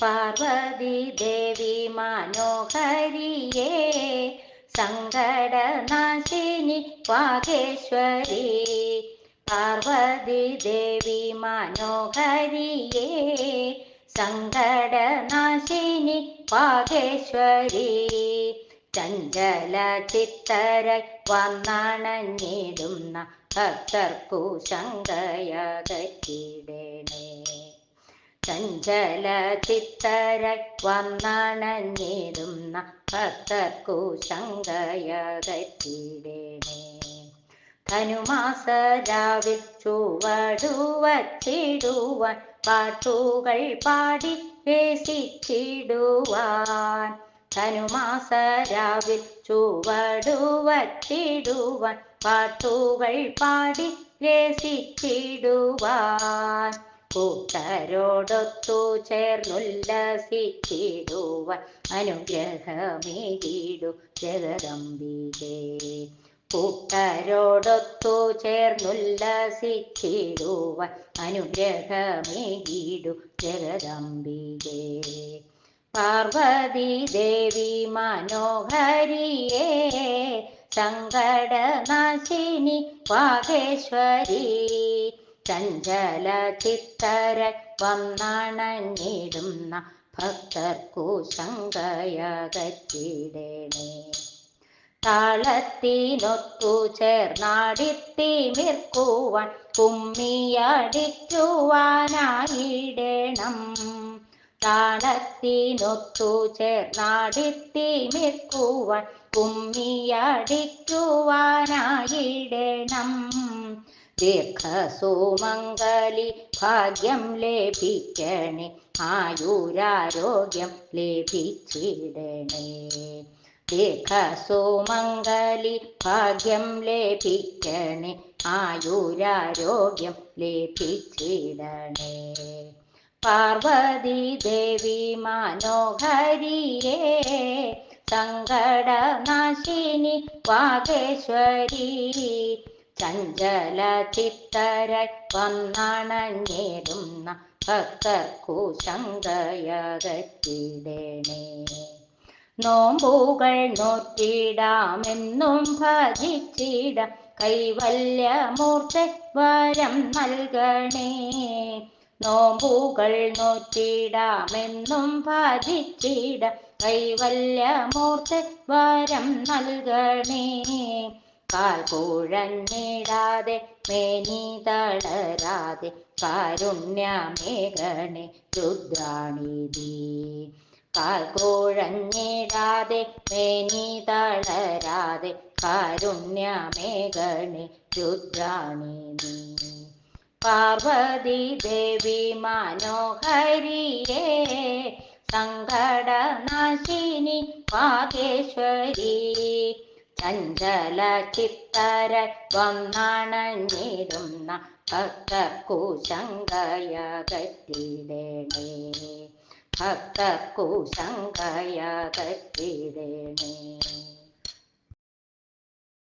പാർവതി ദേവി മനോഹരിയേ സങ്കടനാശിനി വാഗേശ്വരി. പാർവതി ദേവി മനോഹരിയേ സങ്കടനാശിനി വാഗേശ്വരി. ചഞ്ചല ചിത്തര വന്നണഞ്ഞിടുന്ന ഭക്തർക്കു ശങ്കയകറ്റിടണേ. ചഞ്ചല ചിത്തര വന്നണഞ്ഞിടുന്ന ഭക്തർക്കു ശങ്കയകറ്റിടണേ ധനുമാസരാവിൽ ചുവടുവച്ചിടുവാൻ പാട്ടുകൾ പാടി രസിച്ചിടുവാൻ. ധനുമാസരാവിൽ ചുവടുവച്ചിടുവാൻ പാട്ടുകൾ പാടി രസിച്ചിടുവാൻ. കൂട്ടരോടൊത്തു ചേർന്നുല്ലസിച്ചിടുവ അനുഗ്രഹമേകിടു ജഗദംബികേ. കൂട്ടരോടൊത്തു ചേർന്നുല്ലസിച്ചിടുവ അനുഗ്രഹമേകിടു ജഗദംബികേ. പാർവതി ദേവി മനോഹരിയേ സങ്കടനാശിനി വാഗേശ്വരി. ചഞ്ചല ചിത്തര വന്നണഞ്ഞിടുന്ന ഭക്തർക്കു ശങ്കയകറ്റിടണേ. താളത്തിനൊത്തു ചേർന്നാടിത്തിമിർക്കുവാൻ കുമ്മിയടിക്കുവാനായിടണം താളത്തിനൊത്തു ചേർന്നാടിത്തിമിർക്കുവാൻ കുമ്മിയടിക്കുവാനായിടണം ദീർഘസുമംഗലി ഭാഗ്യം ലഭിക്കണേ ആയുരാരോഗ്യം ലഭിച്ചിടണേ. ദീർഘസുമംഗലി ഭാഗ്യം ലഭിക്കണേ ആയുരാരോഗ്യം ലഭിച്ചിടണേ. പാർവതി ദേവി മനോഹരിയേ സങ്കടനാശിനി വാഗേശ്വരി ചഞ്ചല ചിത്തര വന്നണഞ്ഞിടുന്ന ഭക്തർക്കു ശങ്കയകറ്റിടണേ നോമ്പുകൾ നോറ്റിടാമെന്നും ഭജിച്ചിട കൈവല്യമൂർത്ത വരം നൽകണേ. നോമ്പുകൾ നോറ്റിടാമെന്നും ഭജിച്ചിട കൈവല്യമൂർത്ത വരം നൽകണേ. കാൽ മേനി തളരാതെ കാരുണ്യമേഘണേ രുദ്രാണിതി കാൽ മേനി തളരാതെ കാരുണ്യമേഘണേ രുദ്രാണിതി പാർവതി ദേവി മനോഹരിയേ സങ്കടനാശിനി വാഗേശ്വരി. ചഞ്ചല ചിത്തര വന്നണഞ്ഞിരുന്ന ശങ്കയകറ്റിടണേ ഭക്തർക്കു